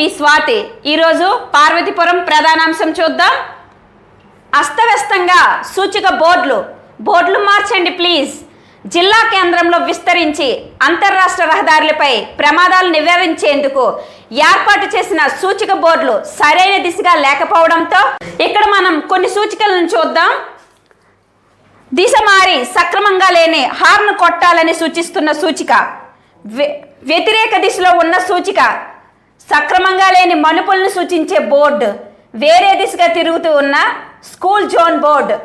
మీ స్వాతి. ఈరోజు పార్వతీపురం ప్రధానాంశం చూద్దాం. అస్తవ్యస్తంగా సూచిక బోర్డులు. బోర్డులు మార్చండి ప్లీజ్. జిల్లా కేంద్రంలో విస్తరించి అంతర్రాష్ట్ర రహదారులపై ప్రమాదాలు నివారించేందుకు ఏర్పాటు చేసిన సూచిక బోర్డులు సరైన దిశగా లేకపోవడంతో ఇక్కడ మనం కొన్ని సూచికలను చూద్దాం. దిశ మారి సక్రమంగా లేని హార్న్ కొట్టాలని సూచిస్తున్న సూచిక. వ్యతిరేక దిశలో ఉన్న సూచిక. సక్రమంగా లేని మనుపులను సూచించే బోర్డు. వేరే దిశగా తిరుగుతూ ఉన్న స్కూల్ జోన్ బోర్డు.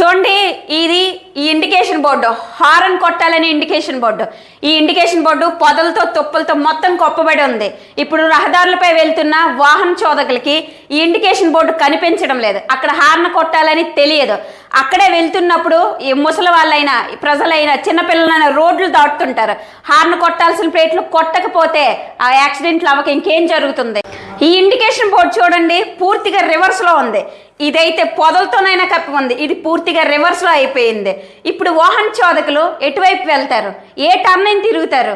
చూడండి ఇది ఈ ఇండికేషన్ బోర్డు హారన్ కొట్టాలని ఇండికేషన్ బోర్డు ఈ ఇండికేషన్ బోర్డు పొదలతో తుప్పలతో మొత్తం కొప్పబడి ఉంది. ఇప్పుడు రహదారులపై వెళ్తున్న వాహన చోదకులకి ఈ ఇండికేషన్ బోర్డు కనిపించడం లేదు. అక్కడ హార్న్ కొట్టాలని తెలియదు. అక్కడే వెళ్తున్నప్పుడు ఈ ముసలి వాళ్ళైనా ప్రజలైనా చిన్నపిల్లలైనా రోడ్లు దాటుతుంటారు. హార్న్ కొట్టాల్సిన ప్లేట్లు కొట్టకపోతే ఆ యాక్సిడెంట్లు అవక ఇంకేం జరుగుతుంది? ఈ ఇండికేషన్ బోర్డు చూడండి పూర్తిగా రివర్స్లో ఉంది. ఇదైతే పొదలతోనైనా కప్పి ఉంది. ఇది పూర్తిగా రివర్స్లో అయిపోయింది. ఇప్పుడు వాహన చోదకులు ఎటువైపు వెళ్తారు? ఏ టర్న్ తిరుగుతారు.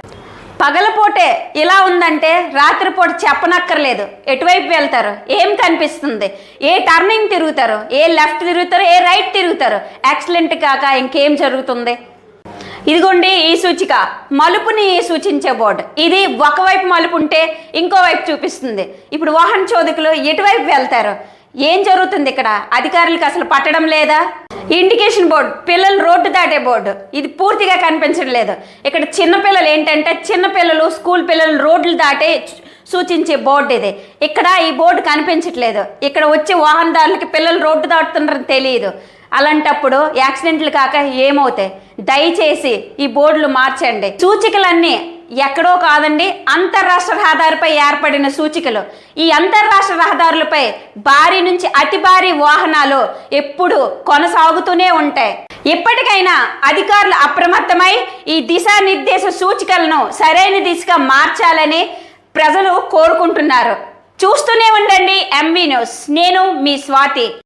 పగలపూటే ఇలా ఉందంటే రాత్రిపూట చెప్పనక్కర్లేదు. ఎటువైపు వెళ్తారు? ఏం కనిపిస్తుంది? ఏ టర్నింగ్ తిరుగుతారు. ఏ లెఫ్ట్ తిరుగుతారు? ఏ రైట్ తిరుగుతారు? యాక్సిడెంట్ కాక ఇంకేం జరుగుతుంది? ఇదిగోండి ఈ సూచిక. మలుపుని సూచించే బోర్డు. ఇది ఒకవైపు మలుపు ఉంటే ఇంకో వైపు చూపిస్తుంది. ఇప్పుడు వాహన చోదకులు ఎటువైపు వెళ్తారు? ఏం జరుగుతుంది ఇక్కడ? అధికారులకు అసలు పట్టడం లేదా? ఇండికేషన్ బోర్డు పిల్లలు రోడ్డు దాటే బోర్డు. ఇది పూర్తిగా కనిపించడం లేదు. ఇక్కడ చిన్నపిల్లలు ఏంటంటే చిన్నపిల్లలు స్కూల్ పిల్లలు రోడ్లు దాటే సూచించే బోర్డు ఇది. ఇక్కడ ఈ బోర్డు కనిపించట్లేదు. ఇక్కడ వచ్చే వాహనదారులకి పిల్లలు రోడ్డు దాటుతున్నారని తెలియదు. అలాంటప్పుడు యాక్సిడెంట్లు కాక ఏమవుతాయి? దయచేసి ఈ బోర్డులు మార్చండి. సూచికలన్నీ ఎక్కడో కాదండి అంతర్రాష్ట్ర రహదారిపై ఏర్పడిన సూచికలు. ఈ అంతర్రాష్ట్ర రహదారులపై భారీ నుంచి అతి భారీ వాహనాలు ఎప్పుడు కొనసాగుతూనే ఉంటాయి. ఇప్పటికైనా అధికారులు అప్రమత్తమై ఈ దిశానిర్దేశ సూచికలను సరైన దిశగా మార్చాలని ప్రజలు కోరుకుంటున్నారు. చూస్తూనే ఉండండి ఎంవీ న్యూస్. నేను మీ స్వాతి.